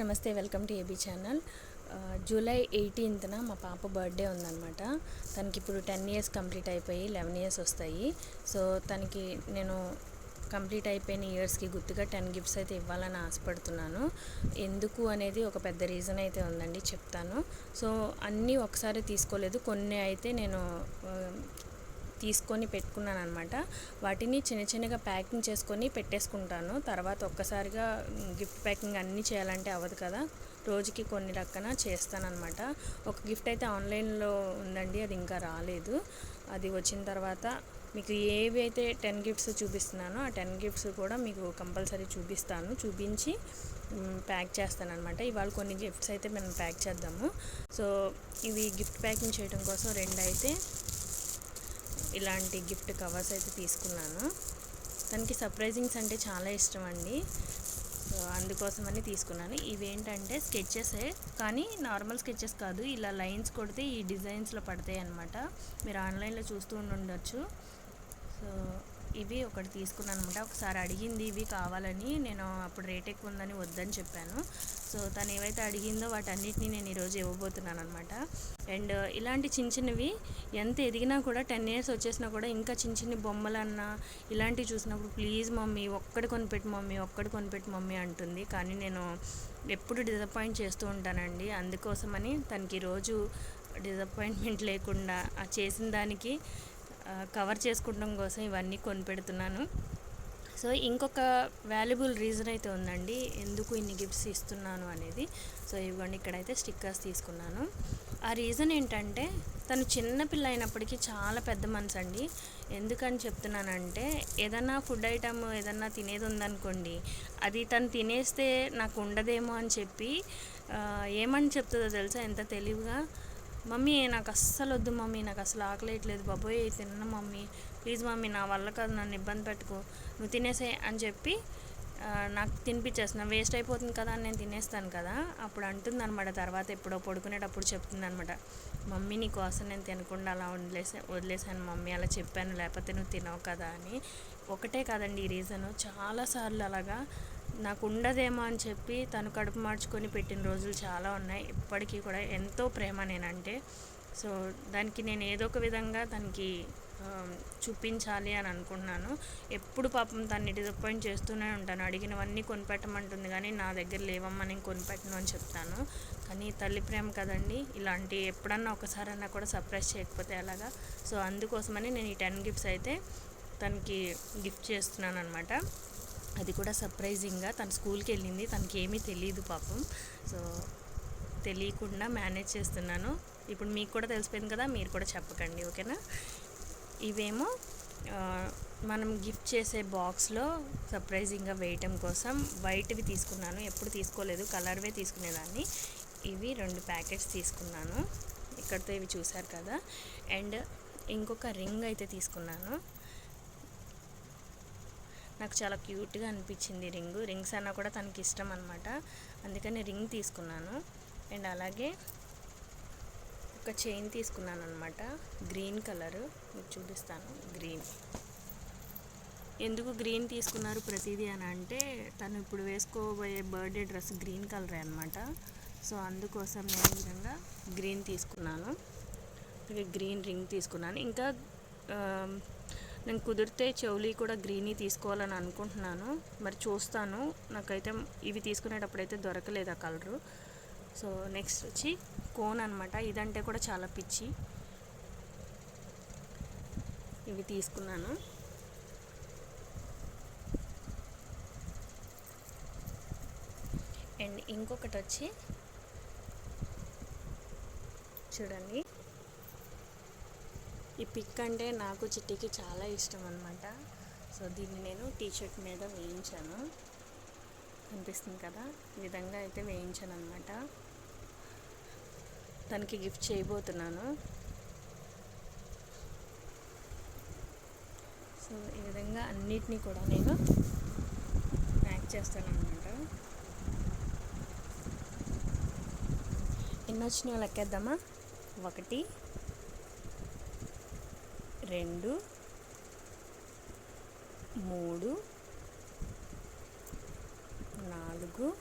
నమస్తే welcome to A B channel. July ఎయిటీన్త్న మా పాప బర్త్డే ఉందన్నమాట. తనకి ఇప్పుడు టెన్ ఇయర్స్ కంప్లీట్ అయిపోయి లెవెన్ ఇయర్స్ వస్తాయి. సో తనకి నేను కంప్లీట్ అయిపోయిన ఇయర్స్కి గుర్తుగా టెన్ గిఫ్ట్స్ అయితే ఇవ్వాలని ఆశపడుతున్నాను. ఎందుకు అనేది ఒక పెద్ద రీజన్ అయితే ఉందండి చెప్తాను. సో అన్నీ ఒకసారి తీసుకోలేదు. కొన్ని అయితే నేను తీసుకొని పెట్టుకున్నాను అనమాట వాటిని చిన్న చిన్నగా ప్యాకింగ్ చేసుకొని పెట్టేసుకుంటాను. తర్వాత ఒక్కసారిగా గిఫ్ట్ ప్యాకింగ్ అన్నీ చేయాలంటే అవ్వదు కదా. రోజుకి కొన్ని రక్కన చేస్తానన్నమాట. ఒక గిఫ్ట్ అయితే ఆన్లైన్లో ఉందండి అది ఇంకా రాలేదు. అది వచ్చిన తర్వాత మీకు ఏవి అయితే టెన్ గిఫ్ట్స్ చూపిస్తున్నానో ఆ టెన్ గిఫ్ట్స్ కూడా మీకు కంపల్సరీ చూపిస్తాను. చూపించి ప్యాక్ చేస్తాను అనమాట ఇవాళ కొన్ని గిఫ్ట్స్ అయితే మనం ప్యాక్ చేద్దాము. సో ఇవి గిఫ్ట్ ప్యాకింగ్ చేయడం కోసం రెండు అయితే ఇలాంటి గిఫ్ట్ కవర్స్ అయితే తీసుకున్నాను. తనకి సర్ప్రైజింగ్స్ అంటే చాలా ఇష్టం అండి. సో అందుకోసమని తీసుకున్నాను. ఇవేంటంటే స్కెచెసే కానీ నార్మల్ స్కెచెస్ కాదు. ఇలా లైన్స్ కొడితే ఈ డిజైన్స్లో పడతాయి అన్నమాట మీరు ఆన్లైన్లో చూస్తూ ఉండొచ్చు సో ఇవి ఒకటి తీసుకున్నాను అనమాట ఒకసారి అడిగింది ఇవి కావాలని. నేను అప్పుడు రేట్ ఎక్కువ ఉందని వద్దని చెప్పాను. సో తను ఏవైతే అడిగిందో వాటన్నిటిని నేను ఈరోజు ఇవ్వబోతున్నాను అనమాట అండ్ ఇలాంటి చిన్న చిన్నవి ఎంత ఎదిగినా కూడా టెన్ ఇయర్స్ వచ్చేసినా కూడా ఇంకా చిన్న చిన్న బొమ్మలన్నా ఇలాంటివి చూసినప్పుడు ప్లీజ్ మమ్మీ ఒక్కడి కొనిపెట్టు మమ్మీ ఒక్కటి కొనిపెట్టు మమ్మీ అంటుంది. కానీ నేను ఎప్పుడు డిసప్పాయింట్ చేస్తూ ఉంటానండి. అందుకోసమని తనకి రోజు డిసప్పాయింట్మెంట్ లేకుండా ఆ చేసిన దానికి కవర్ చేసుకోవడం కోసం ఇవన్నీ కొనిపెడుతున్నాను. సో ఇంకొక వాల్యుబుల్ రీజన్ అయితే ఉందండి ఎందుకు ఇన్ని గిఫ్ట్స్ ఇస్తున్నాను అనేది. సో ఇవ్వండి ఇక్కడైతే స్టిక్కర్స్ తీసుకున్నాను. ఆ రీజన్ ఏంటంటే తను చిన్నపిల్ల అయినప్పటికీ చాలా పెద్ద మనసు అండి ఎందుకని చెప్తున్నానంటే ఏదన్నా ఫుడ్ ఐటమ్ ఏదన్నా తినేది ఉందనుకోండి అది తను తినేస్తే నాకు ఉండదేమో అని చెప్పి ఏమని చెప్తుందో తెలుసా? ఎంత తెలివిగా? మమ్మీ నాకు అస్సలు వద్దు మమ్మీ నాకు అసలు ఆకలేయట్లేదు బాబోయ్ తిన్న మమ్మీ. ప్లీజ్ మమ్మీ నా వల్ల కాదు నన్ను ఇబ్బంది పెట్టుకో. నువ్వు తినేసే అని చెప్పి నాకు తినిపించేస్తున్నా వేస్ట్ అయిపోతుంది కదా అని నేను తినేస్తాను కదా. అప్పుడు అంటుంది అనమాట తర్వాత ఎప్పుడో పడుకునేటప్పుడు చెప్తుంది అనమాట మమ్మీ నీ కోసం నేను తినకుండా అలా వదిలేసా వదిలేసాను మమ్మీ అలా చెప్పాను. లేకపోతే నువ్వు తినవు కదా అని. ఒకటే కాదండి ఈ రీజను. చాలాసార్లు అలాగా నాకు ఉండదేమో అని చెప్పి తను కడుపు మార్చుకొని పెట్టిన రోజులు చాలా ఉన్నాయి. ఇప్పటికీ కూడా ఎంతో ప్రేమ నేనంటే. సో దానికి నేను ఏదో ఒక విధంగా తనకి చూపించాలి అని అనుకున్నాను ఎప్పుడు పాపం తన్ని డిసప్పాయింట్ చేస్తూనే ఉంటాను. అడిగినవన్నీ కొనిపెట్టమంటుంది కానీ నా దగ్గర లేవమ్మా నేను కొనిపెట్టను అని చెప్తాను. కానీ తల్లి ప్రేమ కదండి. ఇలాంటి ఎప్పుడన్నా ఒకసారన్నా కూడా సర్ప్రైజ్ చేయకపోతే అలాగా సో అందుకోసమని నేను ఈ టెన్ గిఫ్ట్స్ అయితే తనకి గిఫ్ట్ చేస్తున్నాను అనమాట అది కూడా సర్ప్రైజింగ్గా తను స్కూల్కి వెళ్ళింది. తనకి ఏమీ తెలియదు పాపం. సో తెలియకుండా మేనేజ్ చేస్తున్నాను. ఇప్పుడు మీకు కూడా తెలిసిపోయింది కదా మీరు కూడా చెప్పకండి ఓకేనా? ఇవేమో మనం గిఫ్ట్ చేసే బాక్స్లో సర్ప్రైజింగ్గా వేయటం కోసం వైట్వి తీసుకున్నాను. ఎప్పుడు తీసుకోలేదు కలర్వే తీసుకునేదాన్ని. ఇవి రెండు ప్యాకెట్స్ తీసుకున్నాను. ఇక్కడితో ఇవి చూశారు కదా? అండ్ ఇంకొక రింగ్ అయితే తీసుకున్నాను. నాకు చాలా క్యూట్గా అనిపించింది రింగ్. రింగ్స్ అన్నా కూడా తనకి ఇష్టం అనమాట అందుకని రింగ్ తీసుకున్నాను. అండ్ అలాగే ఒక చైన్ తీసుకున్నాను అనమాట గ్రీన్ కలర్. మీకు చూపిస్తాను. గ్రీన్. ఎందుకు గ్రీన్ తీసుకున్నారు ప్రతిదీ అని అంటే తను ఇప్పుడు వేసుకోబోయే బర్త్డే డ్రెస్ గ్రీన్ కలరే అనమాట సో అందుకోసం నేను ఈ విధంగా గ్రీన్ తీసుకున్నాను. గ్రీన్ రింగ్ తీసుకున్నాను. ఇంకా నేను కుదిరితే చెవులి కూడా గ్రీనీ తీసుకోవాలని అనుకుంటున్నాను. మరి చూస్తాను. నాకైతే ఇవి తీసుకునేటప్పుడైతే దొరకలేదు ఆ కలరు. సో నెక్స్ట్ వచ్చి కోన్ అనమాట ఇదంటే కూడా చాలా పిచ్చి. ఇవి తీసుకున్నాను. అండ్ ఇంకొకటి వచ్చి చూడండి. ఈ పిక్ అంటే నాకు చిట్టికి చాలా ఇష్టం అనమాట సో దీన్ని నేను టీషర్ట్ మీద వేయించాను. కనిపిస్తుంది కదా? ఈ విధంగా అయితే వేయించాను అనమాట తనకి గిఫ్ట్ చేయబోతున్నాను. సో ఈ విధంగా అన్నిటినీ కూడా నేను ప్యాక్ చేస్తాను అనమాట ఎన్ని వచ్చినాయో లెక్కేద్దామా? ఒకటి రెండు మూడు నాలుగు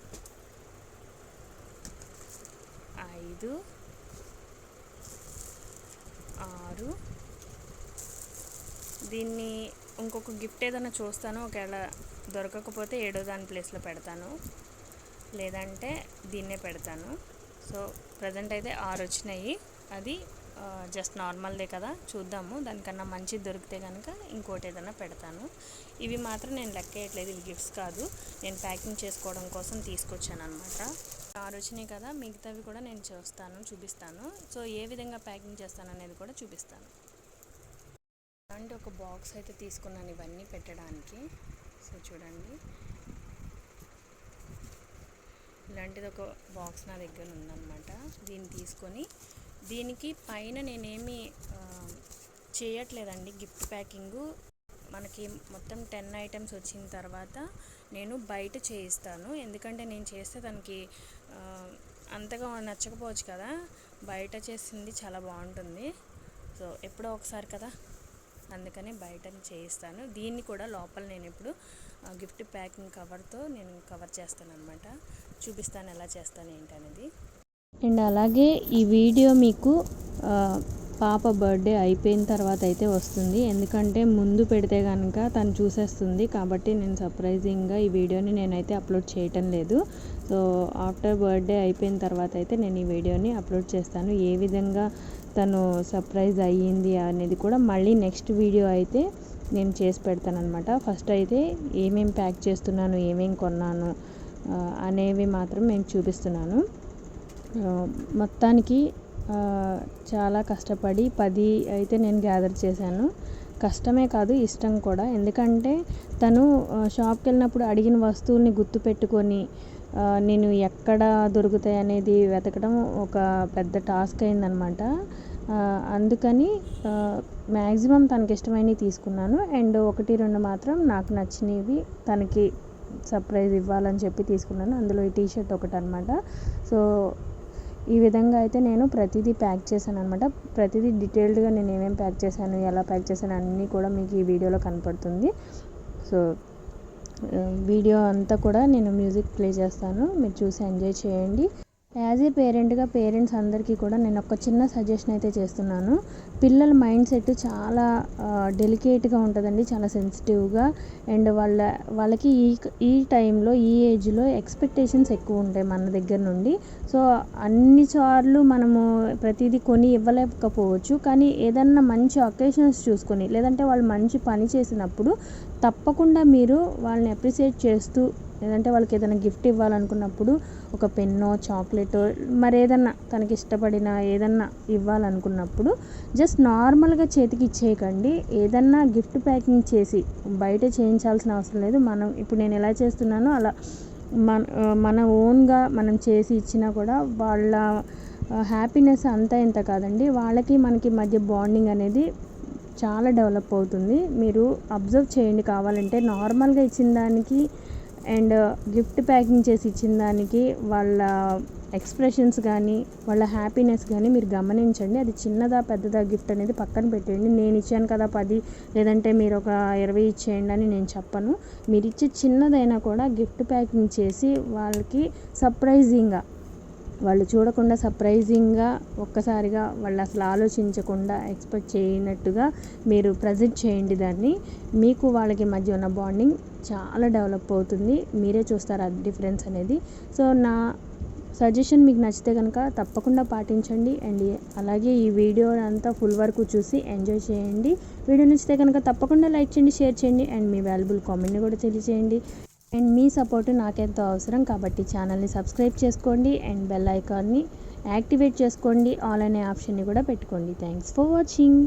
ఐదు ఆరు. దీన్ని ఇంకొక గిఫ్ట్ ఏదైనా చూస్తాను ఒకవేళ దొరకకపోతే ఏడో దాని ప్లేస్లో పెడతాను. లేదంటే దీన్నే పెడతాను. సో ప్రజెంట్ అయితే ఆరు వచ్చినాయి. అది జస్ట్ నార్మల్దే కదా చూద్దాము. దానికన్నా మంచిది దొరికితే కనుక ఇంకోటి ఏదైనా పెడతాను. ఇవి మాత్రం నేను లెక్కేయట్లేదు ఇవి గిఫ్ట్స్ కాదు. నేను ప్యాకింగ్ చేసుకోవడం కోసం తీసుకొచ్చాను అనమాట ఆరు వచ్చినాయి కదా మిగతావి కూడా నేను చూస్తాను చూపిస్తాను. సో ఏ విధంగా ప్యాకింగ్ చేస్తాను అనేది కూడా చూపిస్తాను. అలాంటి ఒక బాక్స్ అయితే తీసుకున్నాను ఇవన్నీ పెట్టడానికి. సో చూడండి. ఇలాంటిది ఒక బాక్స్ నా దగ్గర ఉందన్నమాట. దీన్ని తీసుకొని దీనికి పైన నేనేమి చేయట్లేదండి గిఫ్ట్ ప్యాకింగు. మనకి మొత్తం టెన్ ఐటమ్స్ వచ్చిన తర్వాత నేను బయట చేయిస్తాను. ఎందుకంటే నేను చేస్తే దానికి అంతగా నచ్చకపోవచ్చు కదా. బయట చేసింది చాలా బాగుంటుంది. సో ఎప్పుడో ఒకసారి కదా. అందుకని బయట చేయిస్తాను. దీన్ని కూడా లోపల నేను ఇప్పుడు గిఫ్ట్ ప్యాకింగ్ కవర్తో నేను కవర్ చేస్తాను అనమాట చూపిస్తాను ఎలా చేస్తాను ఏంటనేది. అండ్ అలాగే ఈ వీడియో మీకు పాప బర్త్డే అయిపోయిన తర్వాత అయితే వస్తుంది. ఎందుకంటే ముందు పెడితే కనుక తను చూసేస్తుంది. కాబట్టి నేను సర్ప్రైజింగ్గా ఈ వీడియోని నేనైతే అప్లోడ్ చేయటం లేదు. సో ఆఫ్టర్ బర్త్డే అయిపోయిన తర్వాత అయితే నేను ఈ వీడియోని అప్లోడ్ చేస్తాను. ఏ విధంగా తను సర్ప్రైజ్ అయ్యింది అనేది కూడా మళ్ళీ నెక్స్ట్ వీడియో అయితే నేను చేసి పెడతానమాట ఫస్ట్ అయితే ఏమేమి ప్యాక్ చేస్తున్నాను ఏమేమి కొన్నాను అనేవి మాత్రం నేను చూపిస్తున్నాను. మొత్తానికి చాలా కష్టపడి పది అయితే నేను గ్యాదర్ చేశాను. కష్టమే కాదు ఇష్టం కూడా. ఎందుకంటే తను షాప్కి వెళ్ళినప్పుడు అడిగిన వస్తువుల్ని గుర్తుపెట్టుకొని నేను ఎక్కడ దొరుకుతాయి అనేది వెతకడం ఒక పెద్ద టాస్క్ అయిందనమాట. అందుకని మ్యాక్సిమం తనకి ఇష్టమైనవి తీసుకున్నాను. అండ్ ఒకటి రెండు మాత్రం నాకు నచ్చినవి తనకి సర్ప్రైజ్ ఇవ్వాలని చెప్పి తీసుకున్నాను. అందులో ఈ టీషర్ట్ ఒకటి అనమాట సో ఈ విధంగా అయితే నేను ప్రతిదీ ప్యాక్ చేశాను అనమాట ప్రతిదీ డీటెయిల్డ్గా నేను ఏమేమి ప్యాక్ చేశాను ఎలా ప్యాక్ చేశాను అన్నీ కూడా మీకు ఈ వీడియోలో కనపడుతుంది. సో వీడియో అంతా కూడా నేను మ్యూజిక్ ప్లే చేస్తాను. మీరు చూసి ఎంజాయ్ చేయండి. యాజ్ ఏ పేరెంట్గా పేరెంట్స్ అందరికీ కూడా నేను ఒక చిన్న సజెషన్ అయితే చేస్తున్నాను. పిల్లల మైండ్ సెట్ చాలా డెలికేట్గా ఉంటుందండి చాలా సెన్సిటివ్గా అండ్ వాళ్ళ వాళ్ళకి ఈ ఈ టైంలో ఈ ఏజ్లో ఎక్స్పెక్టేషన్స్ ఎక్కువ ఉంటాయి మన దగ్గర నుండి. సో అన్నిసార్లు మనము ప్రతిదీ కొని ఇవ్వలేకపోవచ్చు. కానీ ఏదన్నా మంచి అకేషన్స్ చూసుకొని లేదంటే వాళ్ళు మంచి పని చేసినప్పుడు తప్పకుండా మీరు వాళ్ళని అప్రిషియేట్ చేస్తూ లేదంటే వాళ్ళకి ఏదైనా గిఫ్ట్ ఇవ్వాలనుకున్నప్పుడు ఒక పెన్నో చాక్లెటో మరి తనకి ఇష్టపడిన ఏదన్నా ఇవ్వాలనుకున్నప్పుడు జస్ట్ నార్మల్గా చేతికి ఇచ్చేయకండి. ఏదన్నా గిఫ్ట్ ప్యాకింగ్ చేసి బయట చేయించాల్సిన అవసరం లేదు. మనం ఇప్పుడు నేను ఎలా చేస్తున్నానో అలా మన మన ఓన్గా మనం చేసి ఇచ్చినా కూడా వాళ్ళ హ్యాపీనెస్ అంతా ఇంత కాదండి. వాళ్ళకి మనకి మధ్య బాండింగ్ అనేది చాలా డెవలప్ అవుతుంది. మీరు అబ్జర్వ్ చేయండి కావాలంటే. నార్మల్గా ఇచ్చిన దానికి అండ్ గిఫ్ట్ ప్యాకింగ్ చేసి ఇచ్చిన దానికి వాళ్ళ ఎక్స్ప్రెషన్స్ కానీ వాళ్ళ హ్యాపీనెస్ కానీ మీరు గమనించండి. అది చిన్నదా పెద్దదా గిఫ్ట్ అనేది పక్కన పెట్టేయండి. నేను ఇచ్చాను కదా పది లేదంటే మీరు ఒక ఇరవై ఇచ్చేయండి అని నేను చెప్పను. మీరు ఇచ్చే చిన్నదైనా కూడా గిఫ్ట్ ప్యాకింగ్ చేసి వాళ్ళకి సర్ప్రైజింగ్గా వాళ్ళు చూడకుండా సర్ప్రైజింగ్గా ఒక్కసారిగా వాళ్ళు అసలు ఆలోచించకుండా ఎక్స్పెక్ట్ చేయనట్టుగా మీరు ప్రజెంట్ చేయండి దాన్ని. మీకు వాళ్ళకి మధ్య ఉన్న బాండింగ్ చాలా డెవలప్ అవుతుంది. మీరే చూస్తారు ఆ డిఫరెన్స్ అనేది? సో నా సజెషన్ మీకు నచ్చితే కనుక తప్పకుండా పాటించండి. అండ్ అలాగే ఈ వీడియో అంతా ఫుల్ వరకు చూసి ఎంజాయ్ చేయండి. వీడియో నచ్చితే కనుక తప్పకుండా లైక్ చేయండి షేర్ చేయండి. అండ్ మీ వాల్యుబుల్ కామెంట్ని కూడా తెలియజేయండి. అండ్ మీ సపోర్ట్ నాకెంతో అవసరం కాబట్టి ఛానల్ని సబ్స్క్రైబ్ చేసుకోండి అండ్ బెల్ ఐకాన్ని యాక్టివేట్ చేసుకోండి. ఆల్ అనే ఆప్షన్ని కూడా పెట్టుకోండి. Thanks for watching.